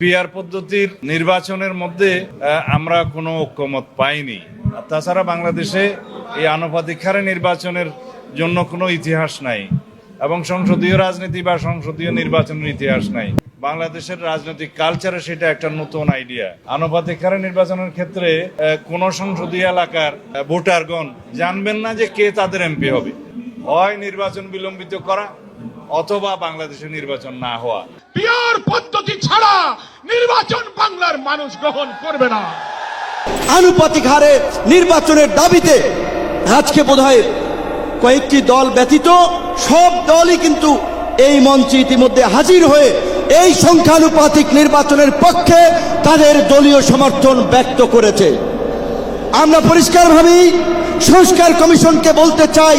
PR পদ্ধতির নির্বাচনের মধ্যে আমরা কোনো ঐক্যমত পাইনি। তাছাড়া বাংলাদেশে এই আনুপাতিক হারে নির্বাচনের জন্য কোনো ইতিহাস নাই এবং সংসদীয় রাজনীতি বা সংসদীয় নির্বাচনের ইতিহাস নাই। বাংলাদেশের রাজনৈতিক কালচারে সেটা একটা নতুন আইডিয়া। আনুপাতিক হারে নির্বাচনের ক্ষেত্রে কোন সংসদীয় এলাকার ভোটারগণ জানবেন না যে কে তাদের এমপি হবে। হয় নির্বাচন বিলম্বিত করা অথবা বাংলাদেশে নির্বাচন না হওয়া। পিয়ার পদ্ধতি ছাড়া নির্বাচন বাংলার মানুষ গ্রহণ করবে না। আনুপাতিক হারে নির্বাচনের দাবিতে আজকে বোধহয় কয়েকটি দল ব্যতীত সব দলই কিন্তু এই মঞ্চে ইতিমধ্যে হাজির হয়ে এই সংখ্যানুপাতিক নির্বাচনের পক্ষে তাদের দলীয় সমর্থন ব্যক্ত করেছে। আমরা পরিষ্কারভাবেই সংস্কার কমিশনকে বলতে চাই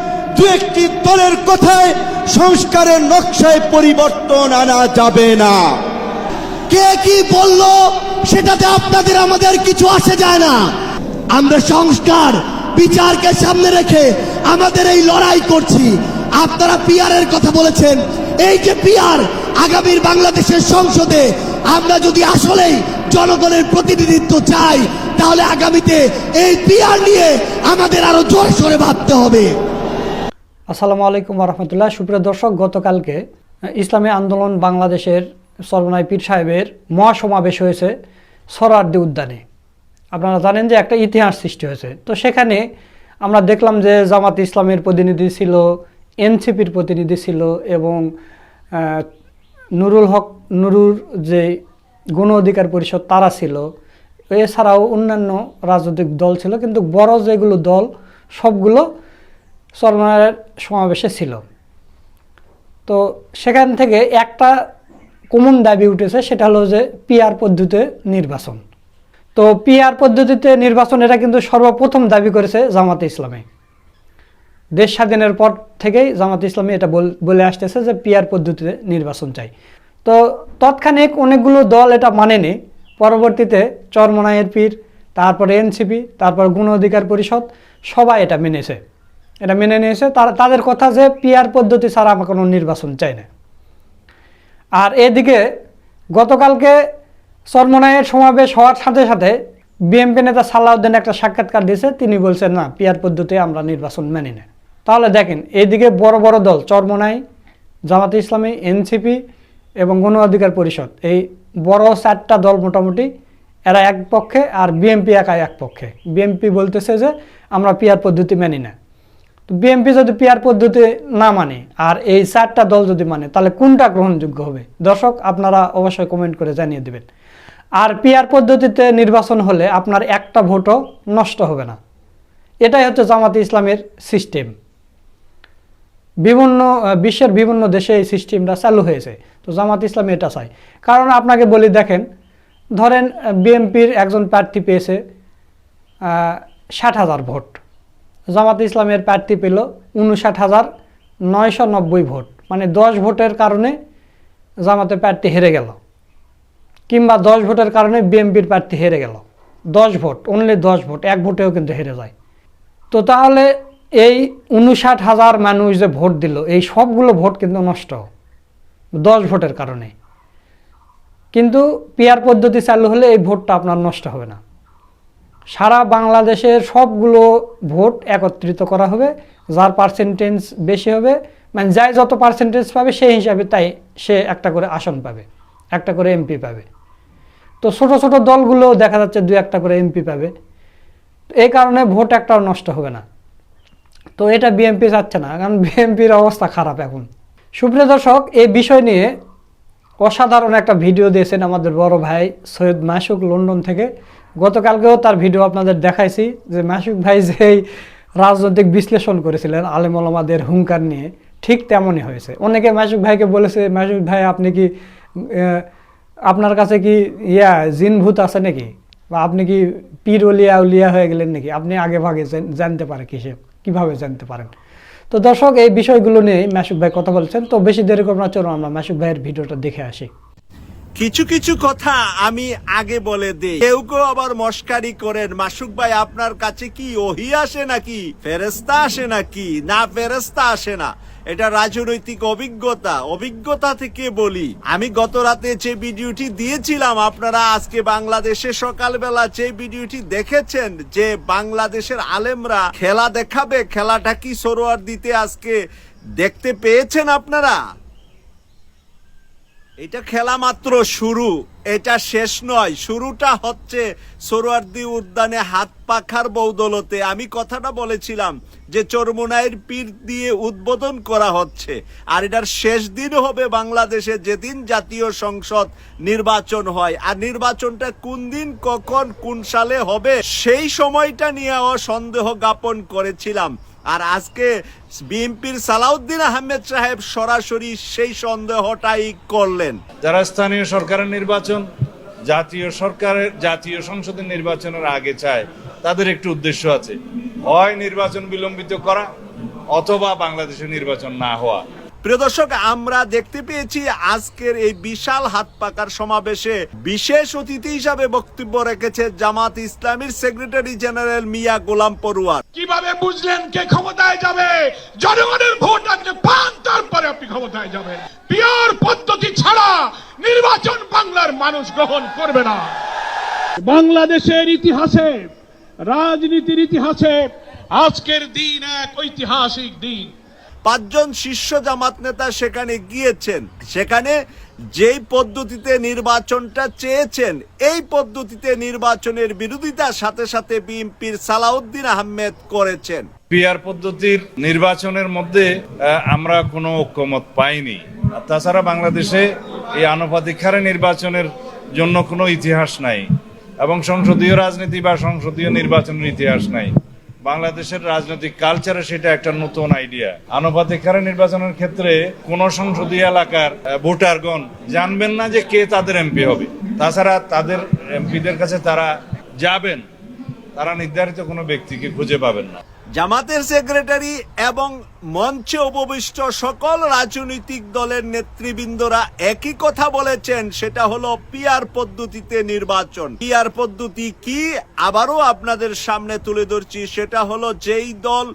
দু একটি দলের কথায় সংস্কারের নকশায় পরিবর্তন আনা যাবে না। কে কি বলল সেটাতে আপনাদের, আমাদের কিছু আসে যায় না। আমরা সংস্কার, বিচারকে সামনে রেখে আমাদের এই লড়াই করছি। আপনারা পিয়ারের কথা বলেছেন। এই যে পিয়ার আগামীর বাংলাদেশের সংসদে আমরা যদি আসলেই জনগণের প্রতিনিধিত্ব চাই, তাহলে আগামীতে এই পিয়ার নিয়ে আমাদের আরও জোর সোরে ভাবতে হবে। আসসালামু আলাইকুম রহমতুল্লাহ। সুপ্রিয় দর্শক, গতকালকে ইসলামী আন্দোলন বাংলাদেশের সর্বনায় পীর সাহেবের মহাসমাবেশ হয়েছে সরারদি উদ্যানে। আপনারা জানেন যে একটা ইতিহাস সৃষ্টি হয়েছে। তো সেখানে আমরা দেখলাম যে জামাত ইসলামের প্রতিনিধি ছিল, এনসিপির প্রতিনিধি ছিল এবং নুরুল হক, নুরুর যে গণ অধিকার পরিষদ তারা ছিল। এছাড়াও অন্যান্য রাজনৈতিক দল ছিল, কিন্তু বড় যেগুলো দল, সবগুলো চরমনায়ের সমাবেশে ছিল। তো সেখান থেকে একটা কমন দাবি উঠেছে, সেটা হলো যে পিআর পদ্ধতিতে নির্বাচন। তো পিআর পদ্ধতিতে নির্বাচন, এটা কিন্তু সর্বপ্রথম দাবি করেছে জামাতে ইসলামে। দেশ স্বাধীনের পর থেকেই জামাত ইসলামী এটা বলে আসতেছে যে পিআর পদ্ধতিতে নির্বাচন চাই। তো তৎক্ষণিক অনেকগুলো দল এটা মানেনি। পরবর্তীতে চরমনায়ের পীর, তারপরে এনসিপি তারপর গণ অধিকার পরিষদ, সবাই এটা মেনেছে। এটা মেনে নিয়েছে। তারা, তাদের কথা যে পিআর পদ্ধতি ছাড়া আমার কোনো নির্বাচন চাই না। আর এদিকে গতকালকে চরমনায়ের সমাবেশ হওয়ার সাথে সাথে বিএনপি নেতা সালাউদ্দিন একটা সাক্ষাৎকার দিয়েছে। তিনি বলছেন, না পিয়ার পদ্ধতি আমরা নির্বাচন মানি না তাহলে দেখেন এইদিকে বড় বড় দল চরমনাই, জামাতে ইসলামী এনসিপি এবং গণ অধিকার পরিষদ, এই বড় চারটা দল মোটামুটি এরা এক পক্ষে আর বিএনপি একাই এক পক্ষে। বিএনপি বলতেছে যে, আমরা পিয়ার পদ্ধতি মেনি না তো বিএনপি যদি পিয়ার পদ্ধতি না মানে আর এই চারটা দল যদি মানে তাহলে কোনটা গ্রহণযোগ্য হবে? দর্শক, আপনারা অবশ্যই কমেন্ট করে জানিয়ে দেবেন। আর পিয়ার পদ্ধতিতে নির্বাচন হলে আপনার একটা ভোটও নষ্ট হবে না। এটাই হচ্ছে জামাতে ইসলামের সিস্টেম বিভিন্ন বিশ্বের বিভিন্ন দেশে এই সিস্টেমটা চালু হয়েছে। তো জামাত ইসলাম এটা চাই কারণ আপনাকে বলি, দেখেন, ধরেন বিএনপির একজন প্রার্থী পেয়েছে ষাট হাজার ভোট। জামাত ইসলামের প্রার্থী পেল উনষাট হাজার নয়শো নব্বই ভোট। মানে দশ ভোটের কারণে জামাতের প্রার্থী হেরে গেল। কিংবা দশ ভোটের কারণে বিএমপির প্রার্থী হেরে গেল। দশ ভোট অনলি দশ ভোট, এক ভোটেও কিন্তু হেরে যায়। তো তাহলে এই উনষাট হাজার মানুষ যে ভোট দিল, এই সবগুলো ভোট কিন্তু নষ্ট। দশ ভোটের কারণে। কিন্তু পিয়ার পদ্ধতি চালু হলে এই ভোটটা আপনার নষ্ট হবে না। সারা বাংলাদেশের সবগুলো ভোট একত্রিত করা হবে, যার পার্সেন্টেজ বেশি হবে মানে যাই যত পার্সেন্টেজ পাবে সেই হিসাবে তাই সে একটা করে আসন পাবে, একটা করে এমপি পাবে। তো ছোট ছোট দলগুলো দেখা যাচ্ছে দু একটা করে এমপি পাবে। এই কারণে ভোট একটাও নষ্ট হবে না। তো এটা বিএনপি চাচ্ছে না, কারণ বিএনপির অবস্থা খারাপ এখন। সুপ্রিয় দর্শক, এই বিষয় নিয়ে অসাধারণ একটা ভিডিও দিয়েছেন আমাদের বড় ভাই সৈয়দ মাসুক লন্ডন থেকে। গতকালকেও তার ভিডিও আপনাদের দেখাইছি যে মাসুক ভাই যেই রাজনৈতিক বিশ্লেষণ করেছিলেন আলেম আলমাদের হুঙ্কার নিয়ে, ঠিক তেমনই হয়েছে। অনেকে মাসুক ভাইকে বলেছে মাসুক ভাই, আপনি কি আপনার কাছে কি ইয়া জিনভূত আছে নাকি? বা আপনি কি পীর উলিয়া উলিয়া হয়ে গেলেন নাকি? আপনি আগে ভাগে জানতে পারে কিসে, কীভাবে জানতে পারেন? তো দর্শক, এই বিষয়গুলো নিয়ে মাসুক ভাই কথা বলছেন। তো বেশি দেরি করব না চলো আমরা মাসুক ভাইয়ের ভিডিওটা দেখে আসি। কিছু কিছু কথা আমি আগে বলে দিই। কেউ কেউ আবার মস্কারি করেন, মাসুক ভাই, আপনার কাছে কি ওহি আসে নাকি? ফেরেস্তা আসে নাকি? না ফেরেস্তা আসে না। এটা রাজনৈতিক অভিজ্ঞতা। অভিজ্ঞতা থেকে বলি, আমি গত রাতে যে ভিডিওটি দিয়েছিলাম, আপনারা আজকে বাংলাদেশে সকালবেলা যে ভিডিওটি দেখেছেন, যে বাংলাদেশের আলেমরা খেলা দেখাবে, খেলাটা কি সরোয়ার দিতে আজকে দেখতে পেয়েছেন আপনারা? এটা খেলা মাত্র শুরু, এটা শেষ নয়। শুরুটা হচ্ছে সোরওয়ার্দী উদ্যানে হাত পাখার বৌদলতে। আমি কথাটা বলেছিলাম যে চরমুনাইয়ের পীর দিয়ে উদ্বোধন করা হচ্ছে। আর এটার শেষ দিন হবে বাংলাদেশে যেদিন জাতীয় সংসদ নির্বাচন হয়। আর নির্বাচনটা কোন দিন, কখন, কোন সালে হবে, সেই সময়টা নিয়েও সন্দেহ জ্ঞাপন করেছিলাম। আর আজকে বিএনপির সালাউদ্দিন আহমেদ সাহেব সরাসরি সেই সন্দেহটাই করলেন। যারা স্থানীয় সরকারের নির্বাচন, জাতীয় সরকারের, জাতীয় সংসদের নির্বাচনের আগে চায়, তাদের একটি উদ্দেশ্য আছে। হয় নির্বাচন বিলম্বিত করা, অথবা বাংলাদেশে নির্বাচন না হওয়া। প্রিয় দর্শক, আমরা দেখতে পেয়েছি আজকের এই বিশাল হাত পাকার সমাবেশে বিশেষ অতিথি হিসাবে বক্তব্য রেখেছে জামাত ইসলামীর সেক্রেটারি জেনারেল মিয়া গোলাম পড়ুয়ার। কীভাবে বুঝলেন কে ক্ষমতায় যাবে? জনগণের ভোট আপনি পান, তারপরে আপনি ক্ষমতায় যাবেন। পিওর পদ্ধতি ছাড়া নির্বাচন বাংলার মানুষ গ্রহণ করবে না। বাংলাদেশের ইতিহাসে, রাজনীতির ইতিহাসে আজকের দিন এক ঐতিহাসিক দিন। পাঁচজন শীর্ষ জামাত নেতা সেখানে গিয়েছেন। সেখানে যেই পদ্ধতিতে নির্বাচনটা চেয়েছেন, এই পদ্ধতিতে নির্বাচনের বিরোধিতার সাথে সাথে বিএনপির সালাউদ্দিন আহমেদ করেছেন। পিআর পদ্ধতির নির্বাচনের মধ্যে আমরা কোনো ঐক্যমত পাইনি। তাছাড়া বাংলাদেশে এই আনুপাতিক হারে নির্বাচনের জন্য কোনো ইতিহাস নাই এবং সংসদীয় রাজনীতি বা সংসদীয় নির্বাচনের ইতিহাস নাই। বাংলাদেশের রাজনৈতিক কালচারে সেটা একটা নতুন আইডিয়া আনুপাতিক হারে নির্বাচনের ক্ষেত্রে কোন সংসদীয় এলাকার ভোটারগণ জানবেন না যে কে তাদের এমপি হবে। তাছাড়া তাদের এমপিদের কাছে তারা যাবেন। তারা নির্ধারিত কোনো ব্যক্তিকে খুঁজে পাবেন না। জামাতের সেক্রেটারি এবং মঞ্চে উপবিষ্ট সকল রাজনৈতিক দলের নেতৃবৃন্দরা একই কথা বলেছেন, সেটা হলো পিআর পদ্ধতিতে নির্বাচন। পিআর পদ্ধতি কি? আবারও আপনাদের সামনে তুলে ধরছি, সেটা হলো যেই দল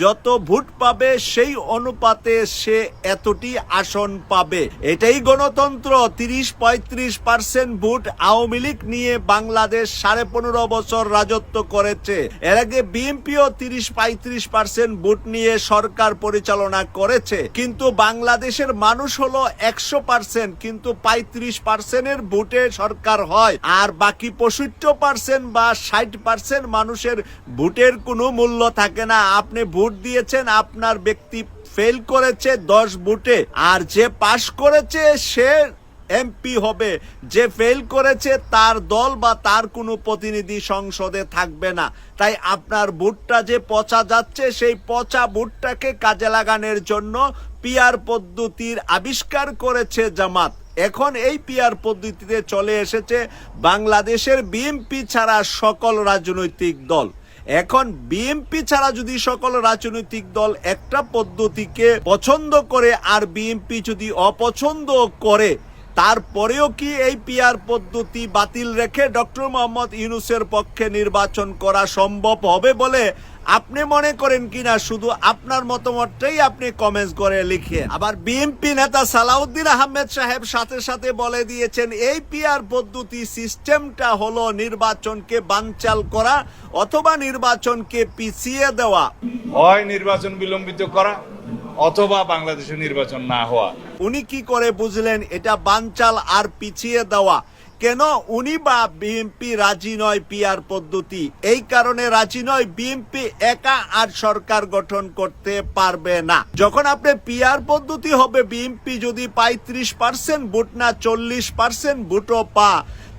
যত ভোট পাবে, সেই অনুপাতে সে এতটি আসন পাবে। এটাই গণতন্ত্র, তিরিশ পঁয়ত্রিশ পার্সেন্ট ভোট আওয়ামী লীগ নিয়ে বাংলাদেশ সাড়ে পনেরো বছর রাজত্ব করেছে। এর আগে বিএনপিও তিরিশ পঁয়ত্রিশ পার্সেন্ট ভোট নিয়ে সরকার পরিচালনা করেছে, কিন্তু বাংলাদেশের মানুষ হলো একশো পার্সেন্ট, কিন্তু পঁয়ত্রিশ পার্সেন্টের ভোটে সরকার হয়। আর বাকি পঁয়ষট্টি পার্সেন্ট বা ষাট পার্সেন্ট মানুষের ভোটের কোনো মূল্য থাকে না। আপনি ভোট দিয়েছেন, আপনার ব্যক্তি ফেল করেছে দশ ভোটে। আর যে পাশ করেছে, সে এমপি হবে। যে ফেল করেছে, তার দল বা তার কোনো প্রতিনিধি সংসদে থাকবে না। তাই আপনার ভোটটা যে পচা যাচ্ছে, সেই পচা ভোটটাকে কাজে লাগানোর জন্য পিয়ার পদ্ধতির আবিষ্কার করেছে জামাত। এখন এই পিয়ার পদ্ধতিতে চলে এসেছে বাংলাদেশের বিএনপি ছাড়া সকল রাজনৈতিক দল। এখন বিএনপি ছাড়া যদি সকল রাজনৈতিক দল একটা পদ্ধতিকে পছন্দ করে, আর বিএনপি যদি অপছন্দ করে তারপরেও কি এই পিয়ার পদ্ধতি বাতিল রেখে ডক্টর মোহাম্মদ ইউনুসের পক্ষে নির্বাচন করা সম্ভব হবে বলে আপনি মনে করেন কিনা? শুধু আপনার মতামতটাই আপনি কমেন্টস করে লিখে আবার বিএনপি নেতা সালাউদ্দিন আহমেদ সাহেব সাথে সাথে বলে দিয়েছেন, এই পিয়ার পদ্ধতি সিস্টেমটা হলো নির্বাচনকে বানচাল করা অথবা নির্বাচনকে পিছিয়ে দেওয়া। হয় নির্বাচন বিলম্বিত করা অথবা বাংলাদেশে নির্বাচন না হওয়া। উনি কি করে বুঝলেন এটা বানচাল আর পিছিয়ে দেওয়া। কেন উনি বা বিএনপি রাজি নয় পিয়ার পদ্ধতি? এই কারণে রাজি নয় বিএনপি একা আর সরকার গঠন করতে পারবে না। যখন আপনি পিয়ার পদ্ধতি হবে বিএনপি যদি পঁয়ত্রিশ পার্সেন্ট ভোট না চল্লিশ পার্সেন্ট ভোটও পা,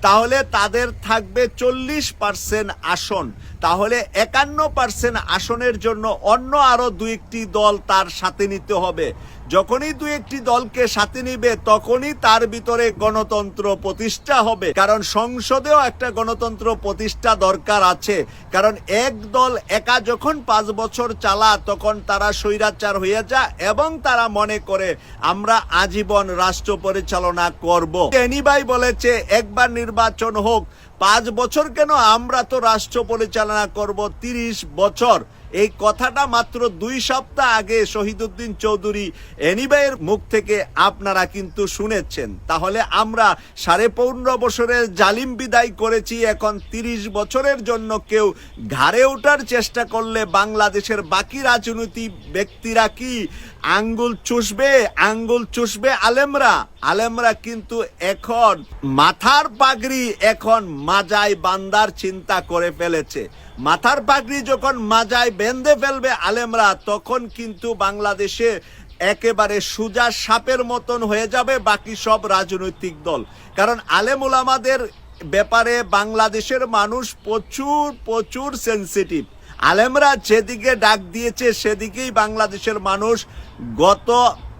তাহলে তাদের থাকবে চল্লিশ পার্সেন্ট আসন। তাহলে একান্ন পার্সেন্ট আসনের জন্য অন্য আরও দু একটি দল তার সাথে নিতে হবে। যখনই দু একটি দলকে সাথে নিবে, তখনই তার ভিতরে গণতন্ত্র প্রতিষ্ঠা হবে। কারণ সংসদেও একটা গণতন্ত্র প্রতিষ্ঠা দরকার আছে। কারণ এক দল একা যখন পাঁচ বছর চালা, তখন তারা স্বৈরাচার হয়ে যায় এবং তারা মনে করে, আমরা আজীবন রাষ্ট্র পরিচালনা করব। এনিবাই বলেছে, একবার নির্বাচন হোক, পাঁচ বছর কেন আমরা তো রাষ্ট্র পরিচালনা করব তিরিশ বছর? এই কথাটা মাত্র দুই সপ্তাহ আগে শহীদুদ্দিন চৌধুরী এনিবাইয়ের মুখ থেকে আপনারা কিন্তু শুনেছেন। তাহলে আমরা সাড়ে পনেরো বছরের জালিম বিদায় করেছি, এখন তিরিশ বছরের জন্য কেউ ঘাড়ে ওঠার চেষ্টা করলে বাংলাদেশের বাকি রাজনৈতিক ব্যক্তিরা কি আঙ্গুল চুষবে আঙ্গুল চুষবে আলেমরা। আলেমরা কিন্তু এখন মাথার পাগড়ি, এখন মাজায় বান্দার চিন্তা করে ফেলেছে। মাথার পাগড়ি যখন মাজায় বেঁধে ফেলবে আলেমরা, তখন কিন্তু বাংলাদেশে একেবারে সুজা সাপের মতন হয়ে যাবে বাকি সব রাজনৈতিক দল। কারণ আলেম ওলামাদের ব্যাপারে বাংলাদেশের মানুষ প্রচুর প্রচুর সেন্সিটিভ আলেমরা যেদিকে ডাক দিয়েছে, সেদিকেই বাংলাদেশের মানুষ গত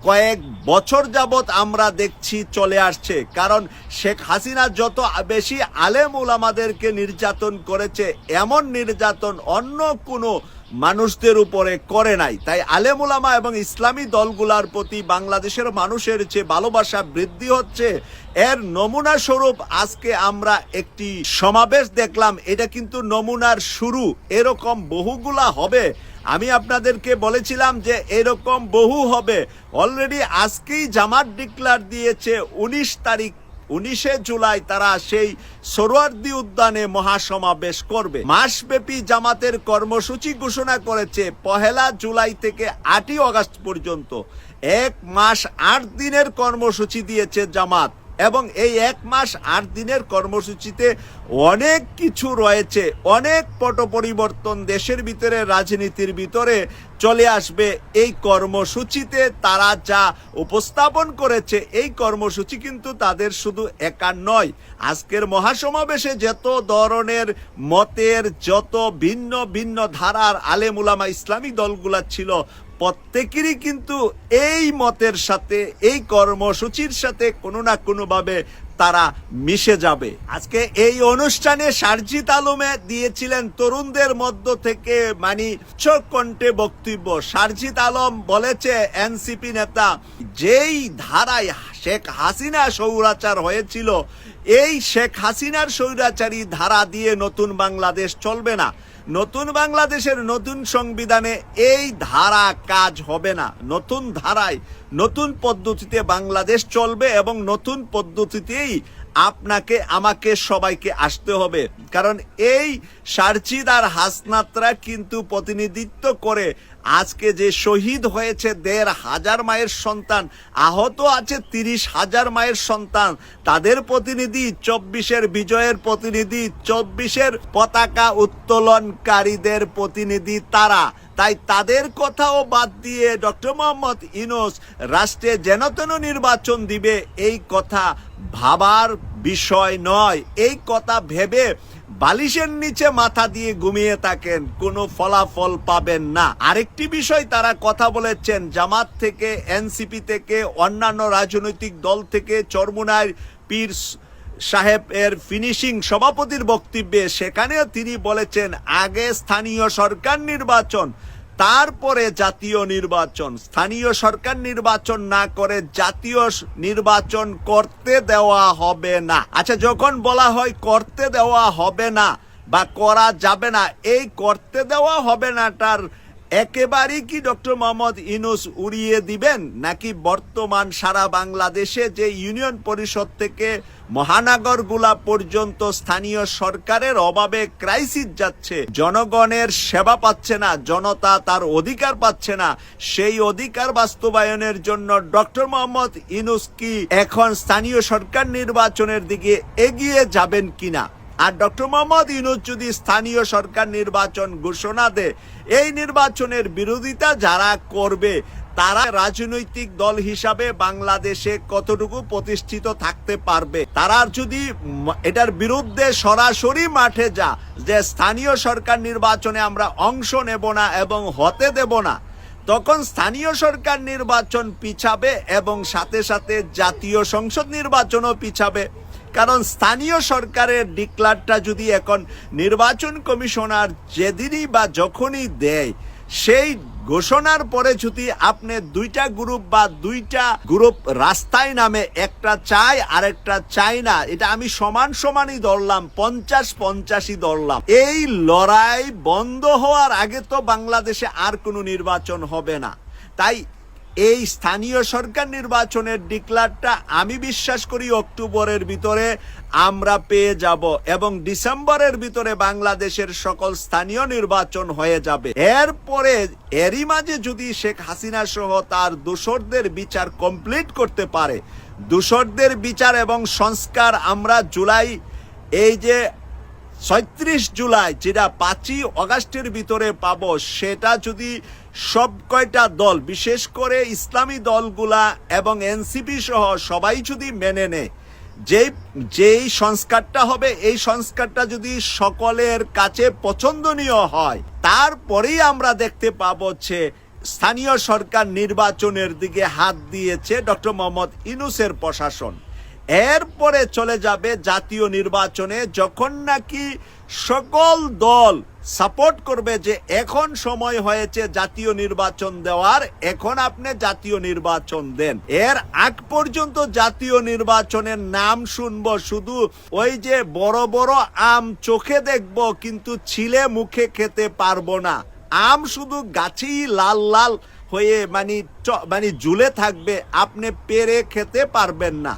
কয়েক বছর যাবৎ আমরা দেখছি চলে আসছে। কারণ শেখ হাসিনা যত বেশি আলেম ওলামাদেরকে নির্যাতন করেছে, এমন নির্যাতন অন্য কোনো মানুষদের উপরে করে নাই। তাই আলেম ওলামা এবং ইসলামী দলগুলার প্রতি বাংলাদেশের মানুষের যে ভালোবাসা বৃদ্ধি হচ্ছে, এর নমুনা স্বরূপ আজকে আমরা একটি সমাবেশ দেখলাম। এটা কিন্তু নমুনার শুরু। এরকম বহুগুলা হবে। আমি আপনাদেরকে বলেছিলাম যে এরকম বহু হবে। অলরেডি আজকেই জামাত ডিক্লার দিয়েছে, উনিশ তারিখ উনিশে জুলাই তারা সেই সরোয়ার্দি উদ্যানে মহাসমাবেশ করবে। মাসব্যাপী জামাতের কর্মসূচি ঘোষণা করেছে পহেলা জুলাই থেকে আটই আগস্ট পর্যন্ত। এক মাস আট দিনের কর্মসূচি দিয়েছে জামাত। এবং এই এক মাস আট দিনের কর্মসূচিতে অনেক কিছু রয়েছে। অনেক পট পরিবর্তন দেশের ভিতরে, রাজনীতির ভিতরে চলে আসবে। এই কর্মসূচিতে তারা যা উপস্থাপন করেছে, এই কর্মসূচি কিন্তু তাদের শুধু একার নয়। আজকের মহাসমাবেশে যত ধরনের মতের যত ভিন্ন ভিন্ন ধারার আলেমুলামা ইসলামী দলগুলা ছিল প্রত্যেকেরই কিন্তু এই মতের সাথে, এই কর্মসূচির সাথে কোনো না কোনোভাবে তারা মিশে যাবে। আজকে এই অনুষ্ঠানে সারজিত আলমে দিয়েছিলেন তরুণদের মধ্য থেকে মানে চোখ কণ্ঠে বক্তব্য। সারজিত আলম বলেছে, এনসিপি নেতা, যেই ধারায় শেখ হাসিনা সৌরাচার হয়েছিল, এই শেখ হাসিনার স্বৈরাচারী ধারা দিয়ে নতুন বাংলাদেশ চলবে না। নতুন বাংলাদেশের নতুন সংবিধানে এই ধারা কাজ হবে না। নতুন ধারায় নতুন পদ্ধতিতে বাংলাদেশ চলবে এবং নতুন পদ্ধতিতেই আপনাকে, আমাকে, সবাইকে আসতে হবে। কারণ এই সার্চিদ আর হাসনাতরা কিন্তু প্রতিনিধিত্ব করে আজকে যে শহীদ হয়েছে দেড় হাজার মায়ের সন্তান, আহত আছে তিরিশ হাজার মায়ের সন্তান। তাদের প্রতিনিধি চব্বিশের বিজয়ের প্রতিনিধি, চব্বিশের পতাকা উত্তোলনকারীদের প্রতিনিধি তারা। তাই তাদের কথাও বাদ দিয়ে ডক্টর মোহাম্মদ ইনোস রাষ্ট্রে যেন তেন নির্বাচন দিবে, এই কথা ভাবার বিষয় নয়। এই কথা ভেবে বালিশের নিচে মাথা দিয়ে ঘুমিয়ে থাকেন, কোনো ফলাফল পাবেন না। আরেকটি বিষয় তারা কথা বলেছেন, জামাত থেকে, এনসিপি থেকে, অন্যান্য রাজনৈতিক দল থেকে চরমুনায় পীর সাহেব এর ফিনিশিং সভাপতির বক্তব্যে, সেখানেও তিনি বলেছেন, আগে স্থানীয় সরকার নির্বাচন তারপরে জাতীয় নির্বাচন। স্থানীয় সরকার নির্বাচন না করে জাতীয় নির্বাচন করতে দেওয়া হবে না। আচ্ছা যখন বলা হয় করতে দেওয়া হবে না বা করা যাবে না, এই করতে দেওয়া হবে না তার একেবারেই কি ডক্টর মোহাম্মদ ইনুস উড়িয়ে দিবেন? নাকি বর্তমান সারা বাংলাদেশে যে ইউনিয়ন পরিষদ থেকে মহানগরগুলা পর্যন্ত স্থানীয় সরকারের অভাবে ক্রাইসিস যাচ্ছে, জনগণের সেবা পাচ্ছে না, জনতা তার অধিকার পাচ্ছে না, সেই অধিকার বাস্তবায়নের জন্য ডক্টর মোহাম্মদ ইনুস কি এখন স্থানীয় সরকার নির্বাচনের দিকে এগিয়ে যাবেন কিনা? আর ডক্টর মোহাম্মদ ইউনুস যদি স্থানীয় সরকার নির্বাচন ঘোষণা দেয়, এই নির্বাচনের বিরোধিতা যারা করবে, তারা রাজনৈতিক দল হিসাবে বাংলাদেশে কতটুকু প্রতিষ্ঠিত থাকতে পারবে? তারা যদি এটার বিরুদ্ধে সরাসরি মাঠে যা, যে স্থানীয় সরকার নির্বাচনে আমরা অংশ নেব না এবং হতে দেব না, তখন স্থানীয় সরকার নির্বাচন পিছাবে এবং সাথে সাথে জাতীয় সংসদ নির্বাচনও পিছাবে। কারণ স্থানীয় সরকারের ডিক্লারটা যদি এখন নির্বাচন কমিশনার যেদিনই বা যখনই দেয়, সেই ঘোষণার পরে যদি আপনি দুইটা গ্রুপ বা দুইটা গ্রুপ রাস্তায় নামে, একটা চাই আর একটা চাই না, এটা আমি সমান সমানই ধরলাম, পঞ্চাশ পঞ্চাশই ধরলাম। এই লড়াই বন্ধ হওয়ার আগে তো বাংলাদেশে আর কোনো নির্বাচন হবে না। তাই এই স্থানীয় সরকার নির্বাচনের ডিক্লারটা আমি বিশ্বাস করি অক্টোবরের ভিতরে আমরা পেয়ে যাব এবং ডিসেম্বরের ভিতরে বাংলাদেশের সকল স্থানীয় নির্বাচন হয়ে যাবে। এরপরে এরই মাঝে যদি শেখ হাসিনা সহ তার দোসরদের বিচার কমপ্লিট করতে পারে, দোসরদের বিচার এবং সংস্কার আমরা জুলাই, এই যে ছয়ত্রিশ জুলাই, যেটা পাঁচই অগাস্টের ভিতরে পাবো, সেটা যদি সব কয়টা দল, বিশেষ করে ইসলামী দলগুলা এবং এনসিপি সহ সবাই যদি মেনে নেয় যেই যেই সংস্কারটা হবে, এই সংস্কারটা যদি সকলের কাছে পছন্দনীয় হয়, তারপরেই আমরা দেখতে পাবো যে স্থানীয় সরকার নির্বাচনের দিকে হাত দিয়েছে ডক্টর মোহাম্মদ ইনুসের প্রশাসন। এরপরে চলে যাবে জাতীয় নির্বাচনে, যখন নাকি সকল দল সাপোর্ট করবে যে এখন সময় হয়েছে জাতীয় নির্বাচন দেওয়ার, এখন আপনি জাতীয় নির্বাচন দেন। এর আগ পর্যন্ত জাতীয় নির্বাচনের নাম শুনব শুধু ওই যে বড় বড় আম চোখে দেখব, কিন্তু ছিলে মুখে খেতে পারব না। আম শুধু গাছেই লাল লাল হয়ে মানে মানে ঝুলে থাকবে, আপনি পেরে খেতে পারবেন না।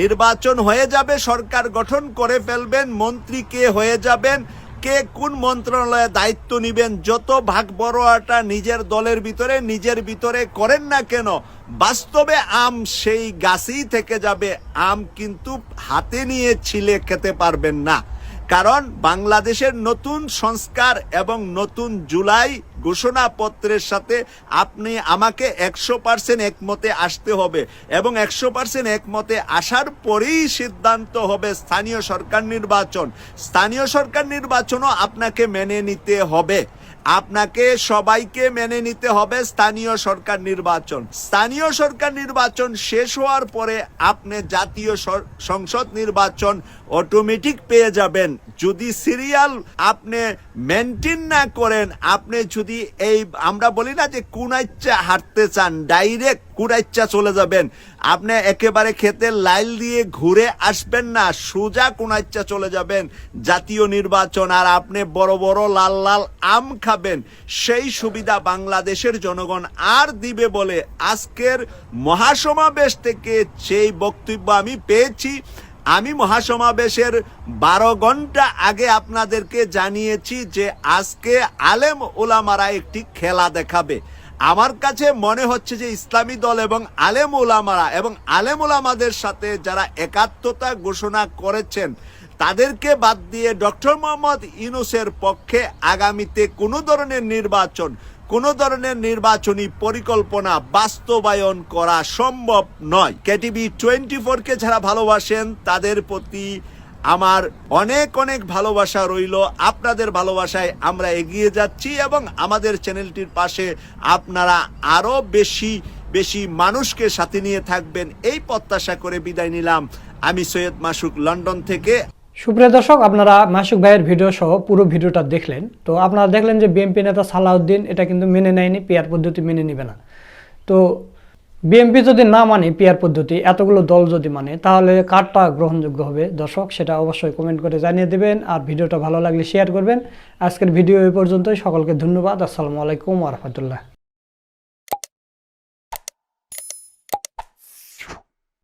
নির্বাচন হয়ে যাবে, সরকার গঠন করে ফেলবেন, মন্ত্রী কে হয়ে যাবেন কে কোন মন্ত্রণালয়ে দায়িত্ব নিবেন, যত ভাগ বড়টা নিজের দলের ভিতরে, নিজের ভিতরে করেন না কেন, বাস্তবে আম সেই গাছেই থেকে যাবে। আম কিন্তু হাতে নিয়ে ছিলে খেতে পারবেন না। কারণ বাংলাদেশের নতুন সংস্কার এবং নতুন জুলাই ঘোষণাপত্রের সাথে আপনি আমাকে একশো পার্সেন্ট একমতে আসতে হবে এবং একশো পার্সেন্ট একমতে আসার পরেই সিদ্ধান্ত হবে স্থানীয় সরকার নির্বাচন। স্থানীয় সরকার নির্বাচনও আপনাকে মেনে নিতে হবে। আপনাকে সবাইকে মেনে নিতে হবে স্থানীয় সরকার নির্বাচন। স্থানীয় সরকার নির্বাচন শেষ হওয়ার পরে আপনি জাতীয় সংসদ নির্বাচন অটোমেটিক পেয়ে যাবেন। যদি সিরিয়াল আপনি মেনটেন না করেন, আপনি যদি এই আমরা বলি না যে কোন ইচ্ছা হাঁটতে চান ডাইরেক্ট কুড়াইচ্ছা চলে যাবেন। আপনি একেবারে খেতে লাইল দিয়ে ঘুরে আসবেন না, সোজা কুনাইচ্ছা চলে যাবেন জাতীয় নির্বাচন, আর আপনি বড় বড় লাল লাল আম খাবেন। সেই সুবিধা বাংলাদেশের জনগণ আর দিবে বলে আজকের মহাসমাবেশ থেকে সেই বক্তব্য আমি পেয়েছি। আমি মহাসমাবেশের বারো ঘণ্টা আগে আপনাদেরকে জানিয়েছি যে আজকে আলেম ওলামারা একটি খেলা দেখাবে। আমার কাছে মনে হচ্ছে যে ইসলামী দল এবং আলেম ওলামারা এবং আলেম ওলামাদের সাথে যারা একাত্মতা ঘোষণা করেছেন, তাদেরকে বাদ দিয়ে ডক্টর মোহাম্মদ ইউনুসের পক্ষে আগামীতে কোনো ধরনের নির্বাচন, কোনো ধরনের নির্বাচনী পরিকল্পনা বাস্তবায়ন করা সম্ভব নয়। কেটিভি টোয়েন্টি ফোরকে যারা ভালোবাসেন, তাদের প্রতি আমার অনেক অনেক ভালোবাসা রইল। আপনাদের ভালোবাসায় আমরা এগিয়ে যাচ্ছি এবং আমাদের চ্যানেলটির পাশে আপনারা আরও বেশি বেশি মানুষকে সাথে নিয়ে থাকবেন। এই প্রত্যাশা করে বিদায় নিলাম। আমি সৈয়দ মাসুক, লন্ডন থেকে। সুপ্রিয় দর্শক, আপনারা মাসুক ভাইয়ের ভিডিও সহ পুরো ভিডিওটা দেখলেন। তো আপনারা দেখলেন যে বিএনপি নেতা সালাউদ্দিন এটা কিন্তু মেনে নেয়নি, পেয়ার পদ্ধতি মেনে নিবে না। তো বিএনপি যদি না মানে পিয়ার পদ্ধতি, এতগুলো দল যদি মানে তাহলে কারটা গ্রহণযোগ্য হবে? দর্শক, সেটা অবশ্যই কমেন্ট করে জানিয়ে দেবেন আর ভিডিওটা ভালো লাগলে শেয়ার করবেন। আজকের ভিডিও এই পর্যন্তই। সকলকে ধন্যবাদ। আসসালামু আলাইকুম রহমতুল্লাহ।